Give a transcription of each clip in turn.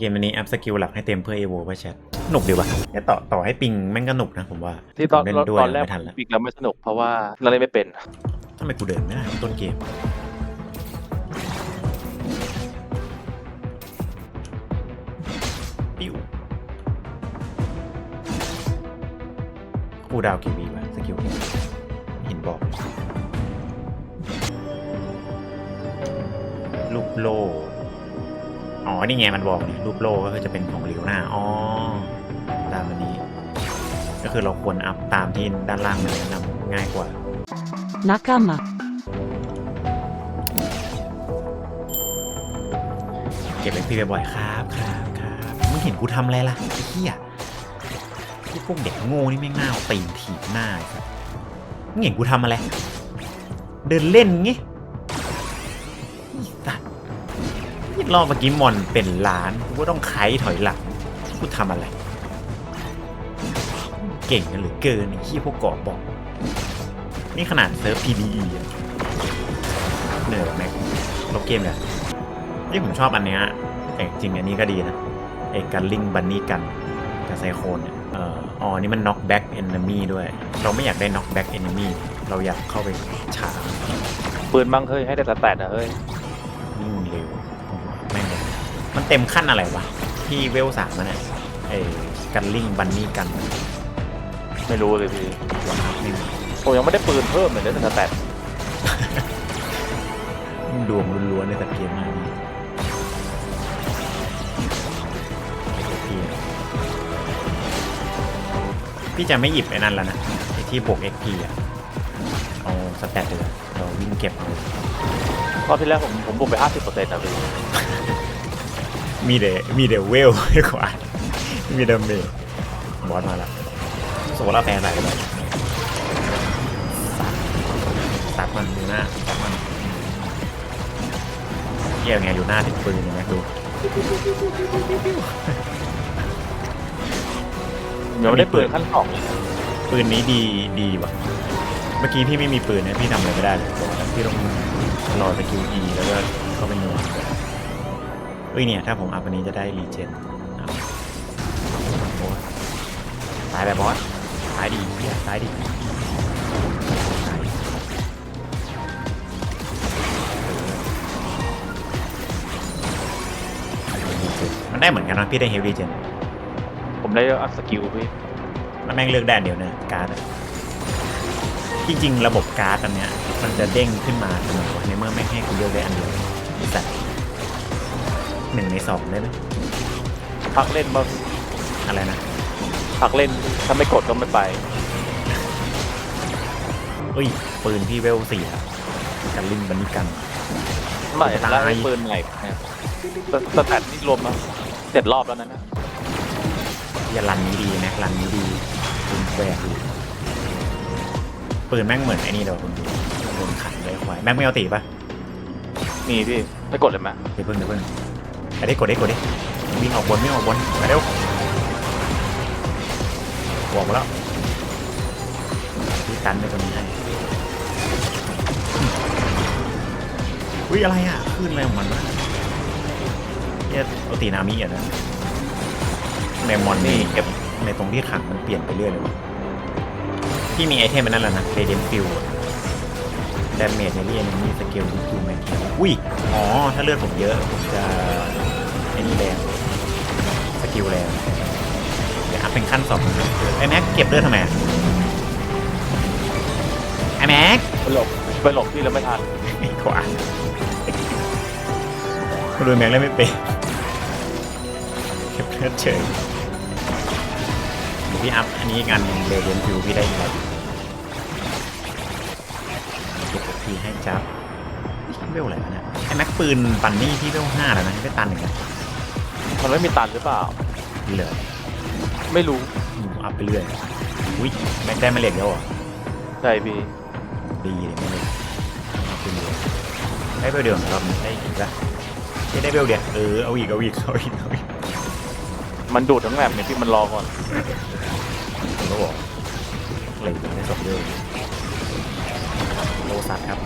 เกมอันนี้อัพสกิลหลักให้เต็มเพื่อเอโวป่ะแชทหนุกดีว่ะแค่ต่อต่อให้ปิงแม่งก็หนุกนะผมว่าที่ตอนผมเล่นตอนด้วยตอนแรกไม่ทันละปีกแล้วไม่สนุกเพราะว่าเราเล่นไม่เป็น ทำไมกูเดินไม่ได้ต้นเกม ปิ้วกูดาวกี่วีวะสกิลไม่เห็นบอก ลูกโลอ๋อ นี่ไงมันบอกนี่ลูกโลก็คือจะเป็นของลิวหน้าอ๋อตามอันนี้ ก็คือเราควรอัพตามที่ด้านล่างมันแนะนำง่ายกว่า仲間เก็บไอพีบ่อยๆครับครับครับมึงเห็นกูทำอะไรล่ะไอ้เหี้ยพวกเด็กโง่นี่ไม่ง่าเอาตีนถีบหน้าไอ้สัสมึงเห็นกูทำอะไร เดินเล่นงี้ รอบเมื่อกี้มอนเป็นล้านกูก็ต้องไขถอยหลังกูทำอะไร เก่งกันเหลือเกินไอ้เหี้ยพวกเกาะบอก นี่ขนาดเซิร์ฟ PDE อะเหนื่อยไหมลบเกมเลยนี่ผมชอบอันเนี้ยแต่จริงๆอันนี้ก็ดีนะไอ้การลิงบันนี่กันกับไซโคนเนี่ยเอ่ออ๋อ นี่มัน knock back enemy ด้วย เราไม่อยากได้ knock back enemy เราอยากเข้าไปฉาปืนบ้างเฮ้ยให้ได้แต่แต่นะเฮ้ยวิ่งเร็วแม่งเลยมัน เต็มขั้นอะไรวะ ที่เวลสามมันเนี่ยไอ้กันลิงบันนี่กันไม่รู้เลยพี่ลองนับนี่ผมยังไม่ได้ปืนเพิ่มเลยได้แต่แต่ดวงล้วนๆในแต่เกมมากนี้พี่จะไม่หยิบไอ้นั่นแล้วนะไอ้ที่บวก XP อะเอาสแตทเลยเราวิ่งเก็บเลยรอบที่แรกผมผมบวกไปห้าสิบเปอร์เซ็นต์นะพี่ มีเดมีเดเวลมากกว่า มีเดเมจบอสมาแล้วโซล่าแฟร์ใส่กันเลยซัดมันดูหน้าซัดมันเกี่ยวไงอยู่หน้าติดปืนยังไงดูยังไม่ได้ปืนขั้นสองเลยปืนนี้ดีดีว่ะ เมื่อกี้พี่ไม่มีปืนเนี่ยพี่ทำอะไรไม่ได้เลยพี่ต้องรอสกิล E แล้วก็ เอ้ยเนี่ย ถ้าผมอัพอันนี้จะได้รีเจนเอาโอ้ยตายแบบบอส ตายดีเฮียตายดีตายมันได้เหมือนกันนะพี่ได้เฮฟวีเจน ผมได้อัพสกิลพี่แล้วแม่งเลือกได้อันเดียวนะการ์ดอะจริงๆระบบการ์ดอันเนี้ยมันจะเด้งขึ้นมาเสมอในเมื่อแม่งให้คุณเลือกได้อันเดียวแต่ หนึ่งในสองได้ไหมพักเล่นบ้างอะไรนะพักเล่นถ้าไม่กดก็ไม่ไปอุ้ยปืนพี่เวลสี่อะกันลิงบันนี่กัน ไม่ตาย แล้วได้ปืนใหม่เนี่ยสสแตทนี่รวมมาเจ็ดรอบแล้วนะนะอย่ารันนี้ดีนะรันนี้ดีปืนแควดีปืนแม่งเหมือนไอ้นี่เดี๋ยวคุณดูโดนขันเลยควายแม่งไม่เอาตีปะมีพี่ไม่กดเลยไหมเดี๋ยวเพิ่งเดี๋ยวเพิ่ง ไปได้กดได้กดได้วิ่งออกบนวิ่งออกบนไปเร็วบอกมาแล้วพี่กันในคนนี้ให้อุ้ยอะไรอะขึ้นอะไรของมันวะเนี่ยเอาตีนามิอะนะแมมมอนนี่เก็บในตรงที่ขังมันเปลี่ยนไปเรื่อยเลยวะพี่มีไอเทมมันนั่นแหละนะเรเดนฟิลดาเมจในเรียนมีสเกลคิวแมคิวอุ้ย อ๋อ ถ้าเลือดผมเยอะผมจะไอ้นี่แรงสกิลแรงเดี๋ยวอัพเป็นขั้นสองไอ้แม็กเก็บเลือดทำไมอะไอ้แม็กไปหลบไปหลบพี่แล้วไม่ทันไอ้ขวาคุณดูแม็กเล่นไม่เป็นเก็บเลือดเฉยเดี๋ยวพี่อัพอันนี้อีกอันหนึ่งเรเดนฟิวพี่ได้อีกแล้ว ทีให้จับเวลอะไรวะเนี่ยไอ้แม็กปืนปันนี่ที่เวลห้าแล้วนะไม่ตันหนึ่งนะมันไม่มีตันหรือเปล่าเหลือไม่รู้อืมอัพไปเรื่อยอุ้ยแม็กได้มาเหล็กแล้วเหรอใช่พี่ดีเลยมาเหล็กอัพไปเรื่อยได้เบลเดียวครับได้อีกละได้ได้เบลเดียวเออเอาอีกเอาอีกเอาอีกเอาอีกมันดูดทั้งแมปเนี่ยพี่มันรอก่อนผมก็บอกเหล็กได้สองเดือ นโลซัสครับ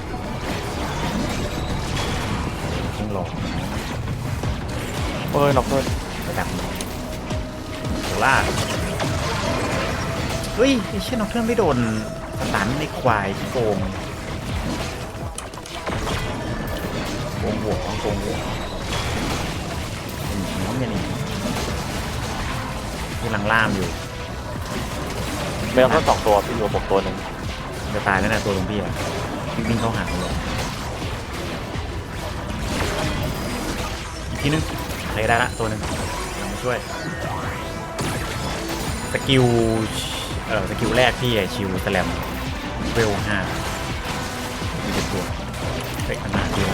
ต้องรอเอ้ยน็อกเกินเฮ้ยแบบนี้โซล่าเฮ้ยไอ้เช่นน้องเครื่องไม่โดนสตันในควายที่โกงโกงหัวโกงหัวเป็นอย่างน้องเนี่ยนี่กำลังล่ามอยู่เมลทั้งสองตัวพี่รวมผมตัวหนึ่งจะตายแล้วนะตัวหลวงพี่อะ วิ่งเข้าหาเลยอีกทีนึงใครได้ละตัวหนึ่งมาช่วย สกิล เอ่อ สกิลแรกที่ไอชิวสแลมเวลห้ามีเป็นตัวเฮ้ยขนาดเดียว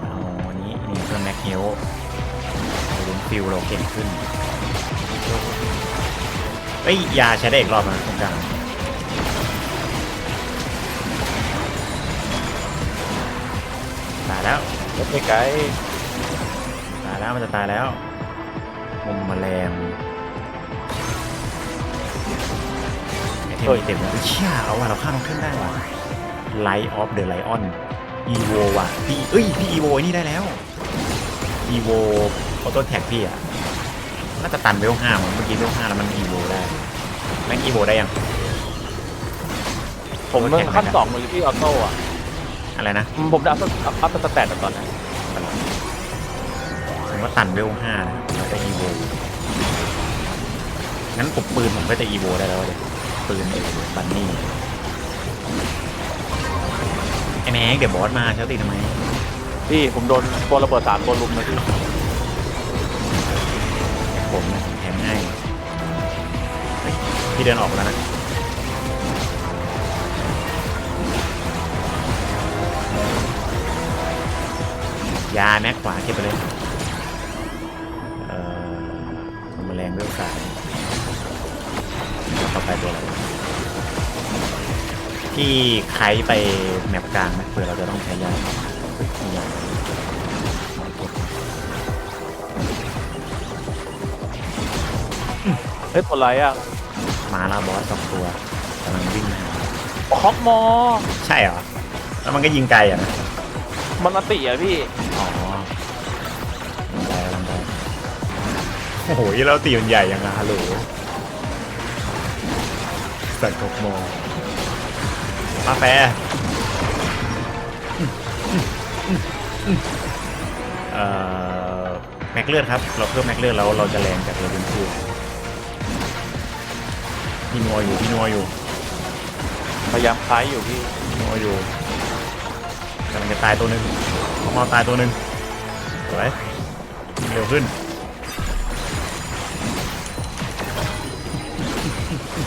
เอาอันนี้นี่เพื่อแม็กเฮลเราลุ้นฟิลเราเก่งขึ้น อ้ยยาใช้ได้อีกรอบนะตรงกลางตายแล้วรถไม่ไกลตายแล้วมันจะตายแล้วมุมแมลงไอเทมมีเต็มแล้วเชี่ยเอาว่ะเราฆ่าน้องขึ้นได้ว่ะ Light of the Lion Evo ว่ะพี่เอ้ยพี่ Evo ไอ้นี่ได้แล้ว Evo ออโต้แท็กพี่อะ น่าจะตันเวลห้ามั้งเมื่อกี้เวลห้าแล้วมัน Evo ได้แม่ง Evo ได้ยังผมเมื่อขั้นสองเลยพี่ออโต้อะอะไรนะผมจะอัพอัพอัพสแตทตอนนั้นผมว่าตันเวลห้านะแล้วจะ Evo งั้นผมปืนผมก็จะ Evo ได้แล้วเลยปืนบันนี่ไอ้แม็กเดี๋ยวบอสมาเช้าตีทำไมพี่ผมโดนตัวระเบิดสามตัวลุมนะพี่ ผมนะแทงง่ายพี่เดินออกแล้วนะยาแม็กขวาเก็บไปเลย เอ่อมแมลงเรื่องสายต่อไปตัวอะไรที่ไคไปแมปกลางไหมเผื่อเราจะต้องใช้ยา ฮ้ยผลไรอะมาแล้วบอสสองตัวกำลังวิ่งมาคอกมอ ใช่เหรอ แล้วมันก็ยิงไกลอะนะมันมาติอะพี่ อ๋อลำไยลำไยโอ้โหเราตีมันใหญ่ยังไงฮัลโหลสัตว์กบมองมาแฟร์เอ่อแม็กเลือดครับ เราเพิ่มแม็กเลือดแล้วเราจะแรงจากเรเวนคู พี่นัวอยู่พี่นัวอยู่พยายามคล้ายอยู่พี่พี่นัวอยู่กำลังจะตายตัวหนึ่งของมอตายตัวหนึ่งสวยเร็วขึ้น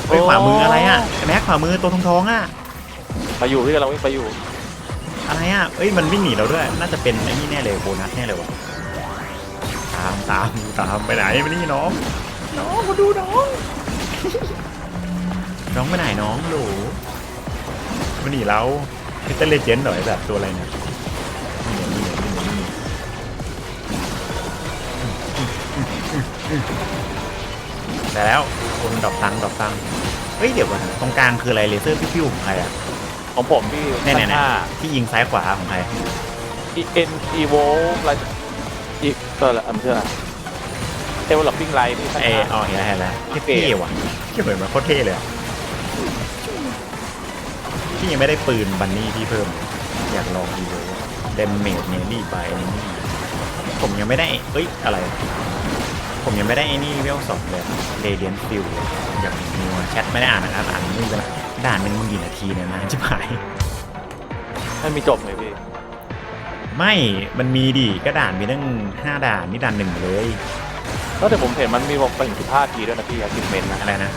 เฮ้ยขวามืออะไรอะไอ้แม็กขวามือตัวทองทองๆอะไปอยู่พี่กำลังวิ่งไปอยู่อะไรอะเอ้ยมันวิ่งหนีเราด้วย น่าจะเป็นไอ้นี่แน่เลยโบนัสแน่เลยวะตามตามตามไปไหนมานี่น้อง น้องมาดูน้อง น้องไปไหนน้องหลูมาหนีเราพิเตอร์เลเจนด์หน่อยแบบตัวอะไรเนี่ยนี่นี่ยนี่นี่นี่นี่แต่แล้วคนดอกตังดอกตังเฮ้ยเดี๋ยวก่อนนะตรงกลางคืออะไรเลเซอร์พิ้วๆของใครอะของผมพี่เนี่ยเนี่ยห้าที่ยิงซ้ายขวาของใครอีเอ็นอีโวอะไรอีกตัวละอันเชื่อเอเวอร์ล็อปปิ้งไลท์พี่ขั้นเออห้าอ๋อเห็นแล้วเห็นแล้วเท่ว่ะเท่เหมือนมันโคตรเท่เลยอะ พี่ยังไม่ได้ปืนบันนี่ที่เพิ่ม อยากลองดูเดนเมดเนลี่ไปนี่ผมยังไม่ได้เอ้ยอะไร ผมยังไม่ได้ไอ้นี่เวลสองเลยเรเดียนฟิลอยากมีแชทไม่ได้อ่านนะครับอ่านไม่ได้ด่านหนึ่งมึงกี่นาทีเนี่ยนะจิบหายให้มีจบเลยพี่ไม่ มันมีดิก็ด่านมีตั้งห้าด่านนี่ด่านหนึ่งเลยแล้วแต่ผมเห็นมันมีบอกไปถึงสิบห้าทีด้วยนะพี่สิบเมนนะอะไรนะ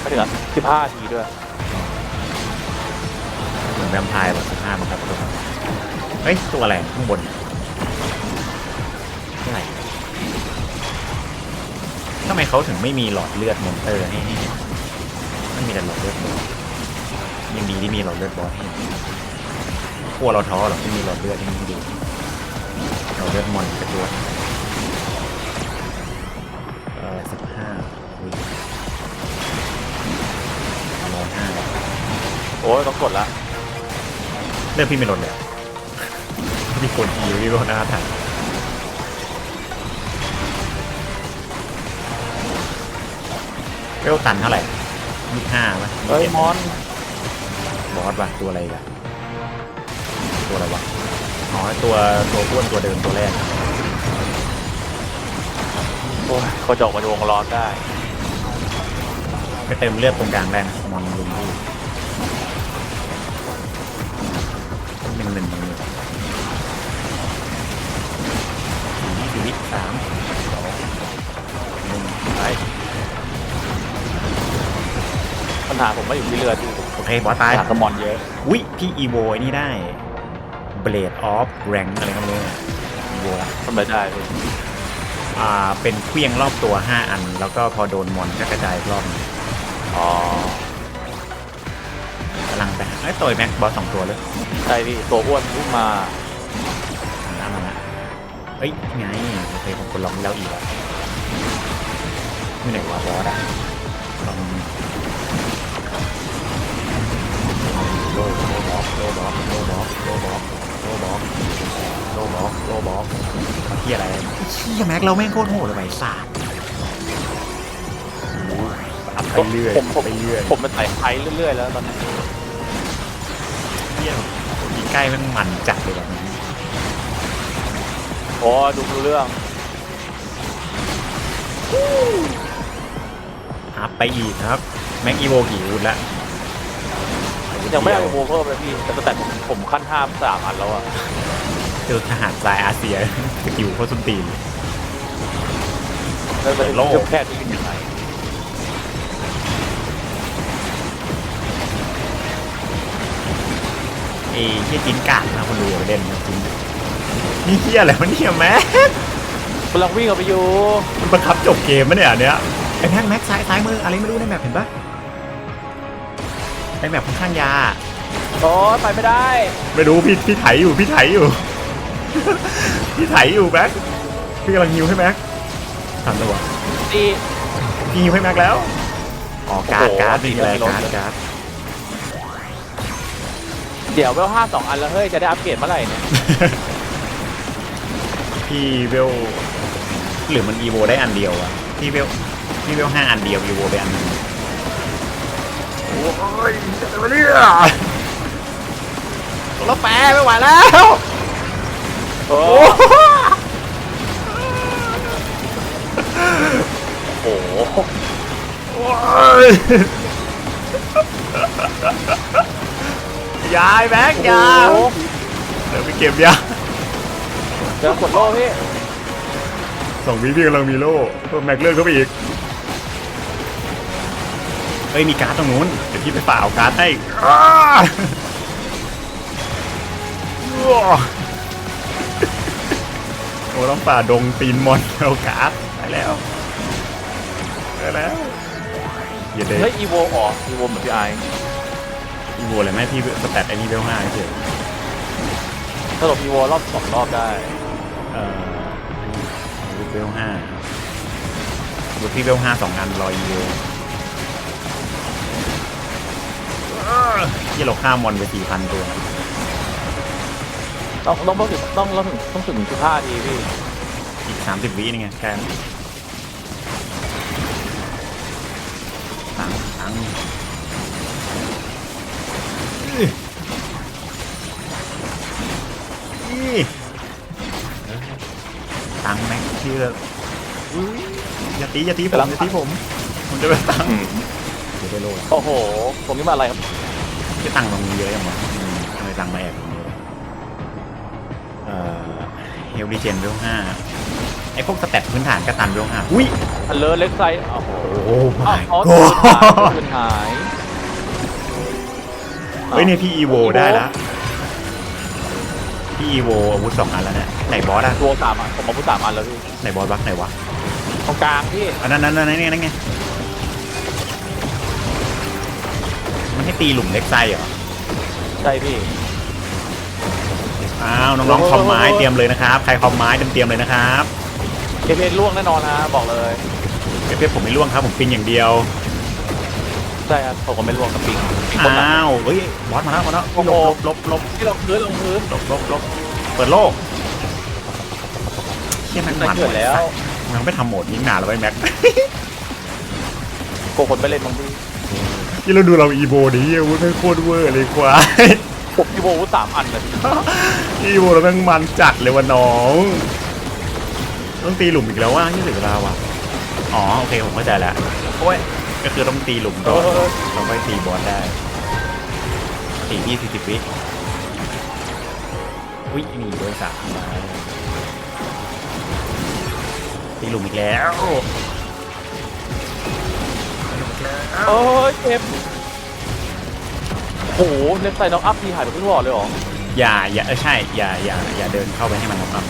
ไม่ถึงสิบห้าทีด้วยเหมือน แวมไพร์แบบสิบห้ามันครับตัวเฮ้ยตัวอะไรข้างบนอะไรทำไมเขาถึงไม่มีหลอดเลือดมอนเตอร์ให้ให้มันมีแต่หลอดเลือดบอสยังดีที่มีหลอดเลือดบอสให้กลัวเราท้อหรอกที่มีหลอดเลือดให้ดูหลอดเลือดมอนกระตัวเออสิบห้าอุ้ยโอ้ยต้องกดละ เลือดพี่ไม่ลดเลยอะกดอีวิโรนาถ่ายเวลตันเท่าไหร่ยี่ห้าป่ะเฮ้ยมอนบอสว่ะตัวอะไรอีกันตัวอะไรวะอ๋อตัวตัวอ้วนตัวเดิมตัวแรกโอ้ยเขาจะออกมาดูวงร้อนได้ไปเติมเลือดตรงกลางได้นะมอนลุมดู หาผมไม่อยู่ที่เรือที่โอเคบอสตายปัญหาสมอนเยอะวิพี่อีโวไอ้นี่ได้ Blade of Rank อะไรก็ไม่รู้อีโวละทำอะไรได้พี่อ่าเป็นเครื่องรอบตัว 5 อัน แล้วก็พอโดนมอนก็กระจายรอบหนึ่งอ๋อกำลังไปหาไอ้ยตัวแม็กบอสสองตัวเลยใช่พี่ตัวอ้วนขึ้นมาทางนั้นมาละเอ้ยไงโอเคผมกดลองแล้วอีกแล้วไม่ไหนวะบอสอะลอง โลโลบอสโลบอสโลบอสโลบอสโลบอสโลบอสโลบอสมาที่อะไรเชี่ยแม็กเราแม่งโคตรโหดเลยไอ้สัสอัพไปเรื่อยผมผมไปเรื่อยผมเป็นไต่ไฟเรื่อยๆแล้วตอนนี้เที่ยอีใกล้แม่งมันจัดเลยแบบนี้โอ้ดูดูเรื่องอัพไปอีกครับ แม็กอีโวกี่วุธละ ยังไม่เอาโมเพิ่มเลยพี่แต่แต่ผมผมขั้นห้าสามอันแล้วอะเจอทหารทรายอาเซียสกิลโคตรส้นตีนแล้วเป็นโลกเรื่องแพทย์ที่อยู่ไหนเอ้เฮียจินกาดนะคนดูเล่นนะจริงนี่เฮียอะไรวะเนี่ยแม็กกำลังวิ่งออกไปอยู่มันบังคับจบเกมมะเนี่ยอันเนี้ยไอ้แม็กแม็กซ้ายซ้ายมืออะไรไม่รู้ในแมปเห็นปะ ในแมปค่อนข้างยา โอ้ไปไม่ได้ ไม่รู้พี่พี่ไถอยู่พี่ไถอยู่ พี่ไถอยู่แม็กพี่กำลังฮิวให้แม็กทันตัวตีพี่ฮิวให้แม็กแล้วอ๋อการ์ดโอ้โหการ์ดนี่อะไรไม่ลดการ์ดเลยการ์ดเดี๋ยวเวลห้าสองอันแล้วเฮ้ย จะได้อัปเกรดเมื่อไหร่เนี่ย พี่เวลหรือมันอีโวได้อันเดียวอะพี่เวลพี่เวลห้าอันเดียวอีโวไปอันหนึง โอ้ยอะไรเนี่ยรถแปรไม่ไหวแล้วโอ้โอ้โหโอ้ยยายแบงค์ยาเดี๋ยวไปเก็บยาเดี๋ยวกดโล่พี่สองวิพี่กำลังมีโล่เพิ่มแม็กเลือดเข้าไปอีก เฮ้ยมีการ์ดตรงนู้นเดี๋ยวพี่ไปฝ่าเอาการ์ดให้อ้าโอ้ต้องฝ่าดงตีนมอนเอาการ์ดไปแล้วไปแล้วอย่าเด็เฮ้ยอีโวอ๋ออีโวเหมือนพี่ไออีโวเลยไหมพี่สแตทไอ้นี่เวลห้าเฉยสรุปอีโวรอบสองรอบได้ เอ่อรูปเวลห้ารูปพี่เวลห้าสองอันรออีโว ยี่เราฆ่ามอนไปสี่พันตัวต้องต้องต้องถึงต้องต้องถึงต้องถึงสิบห้าทีพี่อีกสามสิบวินี่ไงแค่นั้นตังตังอื้ออี้ตังแม็กชื่ออุ๊ยอย่าตีอย่าตีผมอย่าตีผมผมจะไปตังเดี๋ยวได้โลแล้วโอ้โห ผมนี่มาอะไรครับ ที่ตังตรงนี้เยอะอย่างวะอืมทำไมตังมาแอบตรงนี้วะเอ่อเฮลดีเจนเวลห้าไอพวกสเต็ปพื้นฐานก็ตันเวลห้าอุ้ย อันเลอร์เล็กไซส์โอ้โหโอ้อ้าว my อ๋อ god เป็นหายเฮ้ยเนี่ยพี่อีโวได้แล้วพี่อีโวอาวุธสองอันแล้วเนี่ยไหนบอสอะตัวสามอันผมเอาผู้สามอันแล้วพี่ไหนบอสวะไหนวะตรงกลางพี่อันนั้นนั้นนั้นนั่นไงนั่นไง มันให้ตีหลุมเล็กไซเหรอ ใช่พี่ อ้าว น้องๆคอมไม้เตรียมเลยนะครับ ใครคอมไม้เตรียมเตรียมเลยนะครับเคเพนล่วงแน่นอนนะบอกเลยเพื่อนผมไม่ล่วงครับ ผมปิงอย่างเดียว ใช่ครับผมก็ไม่ล่วงกับปิงปิงคนละอ้าว เฮ้ย บอสมาแล้วมาแล้วโอ้โหลบลบลบที่ลงพื้นลงพื้นลบลบลบเปิดโลกเชี่ยแม็กได้มันเกิดแล้วมันไม่ทำโหมดยิงหนาแล้วไปแม็กโกคนไปเล่นบางที ที่เราดูเราอีโบดิอาวุธไม่งโคตรเวอร์เลยควายผมที่โบว์สามอันเลยอีโบเราแม่งมันจัดเลยว่ะน้อง ต้องตีหลุมอีกแล้วว่าที่เหลือเวลาว่ะอ๋อโอเคผมเข้าใจแล้วโอ้ยก็คือต้องตีหลุมเอก่อนอเราไปตีบอสได้ตียี่สิบวิอุ้ยนี่โดนสามมาตีหลุมอีกแล้ว โอ้ยเจ็บโอ้โหเล็บใส่น้องอัพทีหายไปครึ่งหลอดเลยเหรออย่าอย่าเออใช่อย่าอย่าอย่าเดินเข้าไปให้มันน็อกอัพ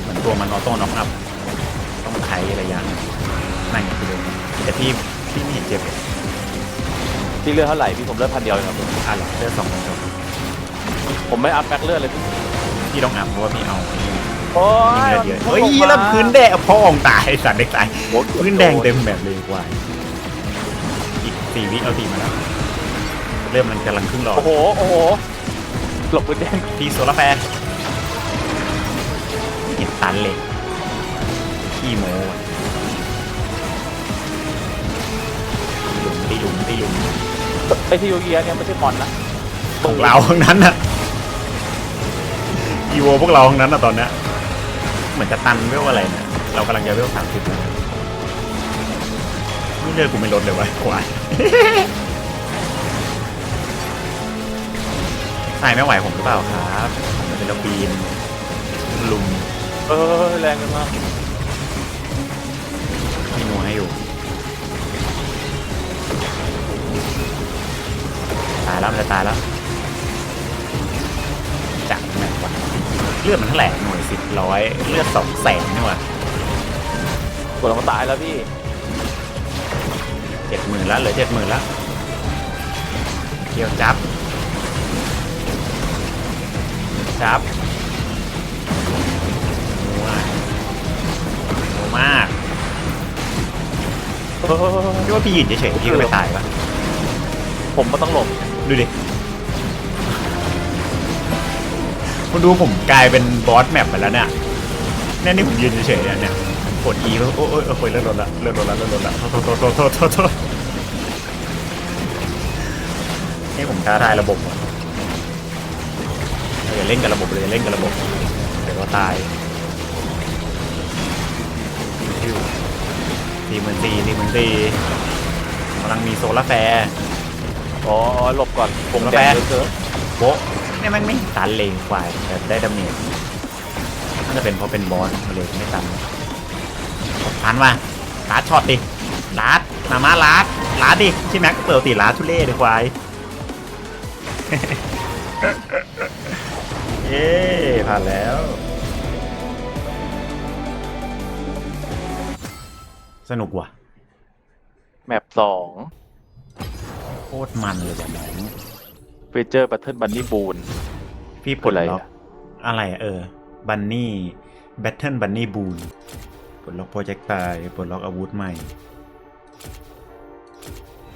เหมือนตัวมันออโต้น็อกอัพต้องใช้ระยะนั่นไงคือเดินแต่พี่พี่ไม่เห็นเจ็บเลยพี่เลือดเท่าไหร่พี่ผมเลือดพันเดียวเองครับอะเหรอเลือดสองพันจบผมไม่อัพแบ็คเลือดเลยพี่พี่ต้องอัพเพราะว่าพี่เอานี่ โอ้ยิงยเลือดเยอะเฮ้ยแล้วพื้นแดงพ่อองตายสัตว์เด็กตายโอ้ยพื้นแดงเต็มแบบเลยกว่าอีกสี่วิเอาตีมาแล้วเริ่มมันกำลังครึ่งหลอดโอ้โหโอ้โหหลบพื้นแดงพี่โซลาร์แฟร์เห็นตันเลยขี้โม้อะตีหลุมตีหลุมตีหลุมไอทีโอเยียเนี่ยไม่ใช่มอนนะของเราทั้งนั้นน่ะอีโวพวกเราทั้งนั้นน่ะตอนเนี้ยเห มือนจะตันเวลอะไรเนี่ยเรากำลังจะเวลสามสิบนี่เลือดกูไม่ลดเลยวะควายใส่ไม่ไหวผมหรือเปล่าครับผมจะเป็นระบีนลุมเออแรงกันมากพี่นัวให้อยู่ตายแล้วมันจะตายแล้ว เลือดมันเท่าไหร่หน่วยสิบร้อยเลือดสองแสนนี่หว่ากดลงมาตายแล้วพี่เจ็ดหมื่นแล้วเหลือเจ็ดหมื่นแล้วเกี่ยวจับจับนัวนัวมากเออพี่ว่าพี่ยืนเฉยๆพี่ก็ไม่ตายปะผมก็ต้องหลบดูดิ คุณดูผมกลายเป็นบอสแมปไปแล้วเนี่ยแน่นี่ผมยืนเฉยๆเนี่ยเนี่ยกด E แล้วโอ้ยโอ้ยโอ้ยเลื่อนรถละเลื่อนรถละเลื่อนรถละโทษโทษโทษโทษโทษโทษนี่ผมท้าทายระบบว่ะเราอย่าเล่นกับระบบเลยเล่นกับระบบเดี๋ยวก็ตายสี่หมื่นสี่สี่หมื่นสี่กำลังมีโซลาแฟร์อ๋อหลบก่อนผมแดแฟงเหลือเกินโบะ เนี่ยมันไม่ตันเลงควายแต่ได้ดาเมจน่าจะเป็นเพราะเป็นบอสมันเลยไม่ตันตันมาลาดช็อตดิลาดมามาลาดลาดดิใช่แม็กเปิดตีลาดทุเล่ดิควายเย้ผ่านแล้ว สนุกว่ะ แมปสองโคตรมันเลยแบบไหน เฟเจอร์บัตเทิลบันนี่บูน พี่ปลดล็อกอะไรอะเออ บันนี่แบทเทิลบันนี่บูนปลดล็อกโปรเจกต์ตายปลดล็อกอาวุธใหม่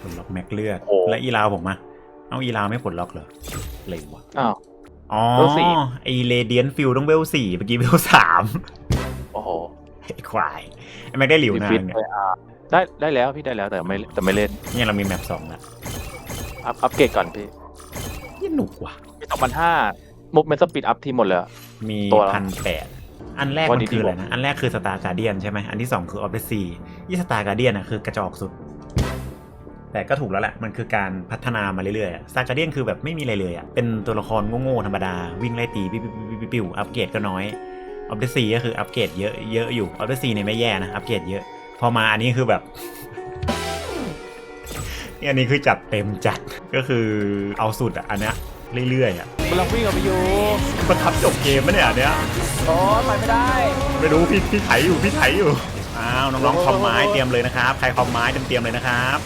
ปลดล็อกแม็กเลือดและอีลาวผมอะเอาอีลาวไม่ปลดล็อกเหรอเลยวะอ้าว อ๋อเวลสี่ ไอเรเดียนฟิลต้องเวลสี่เมื่อกี้เวลสามโอ้โหไอ้ควายไอ้แม็กได้หลิวพี่นาฟิตนเนี่ยไปอะได้ได้แล้วพี่ได้แล้วแต่ไม่แต่ไม่เล่นเนี่ยเรามีแมปสองละอัพอัพเกรดก่อนพี่ ยี่หนุกว่ะมีสองพันห้ามุกเมนสปีดอัพทีหมดเลยอะมีตัวละพันแปดอันแรกว่ามันดีคืออะไรๆนะ อันแรกคือสตาร์การเดียนใช่ไหมอันที่สองคือออฟเดซียี่สตาร์การเดียนอะคือกระจอกสุด แต่ก็ถูกแล้วแหละ มันคือการพัฒนามาเรื่อยๆสตาร์การเดียนคือแบบไม่มีอะไรเลยอะ เป็นตัวละครโง่ๆธรรมดา วิ่งไล่ตีปิ๊บปิ๊บปิ๊บปิ๊บปิ๊บอัปเกรดก็น้อยออฟเดซีก็คืออัปเกรดเยอะเยอะอยู่ออฟเดซีเนี่ยไม่แย่นะ อัปเกรดเยอะ พอมาอันนี้คือแบบเนี่ย อันนี้คือจัดเต็มจัดก็คือเอาสุดอะอันเนี้ยเรื่อยๆอะกำลังวิ่งออกไปอยู่ประทับจบเกมมะเนี่ยอันเนี้ยโอ้ไปไม่ได้ ไม่รู้พี่พี่ไถอยู่พี่ไถอยู่อ้าวน้องๆคอมไม้เตรียมเลยนะครับใครคอมไม้เตรียมๆเลยนะครับ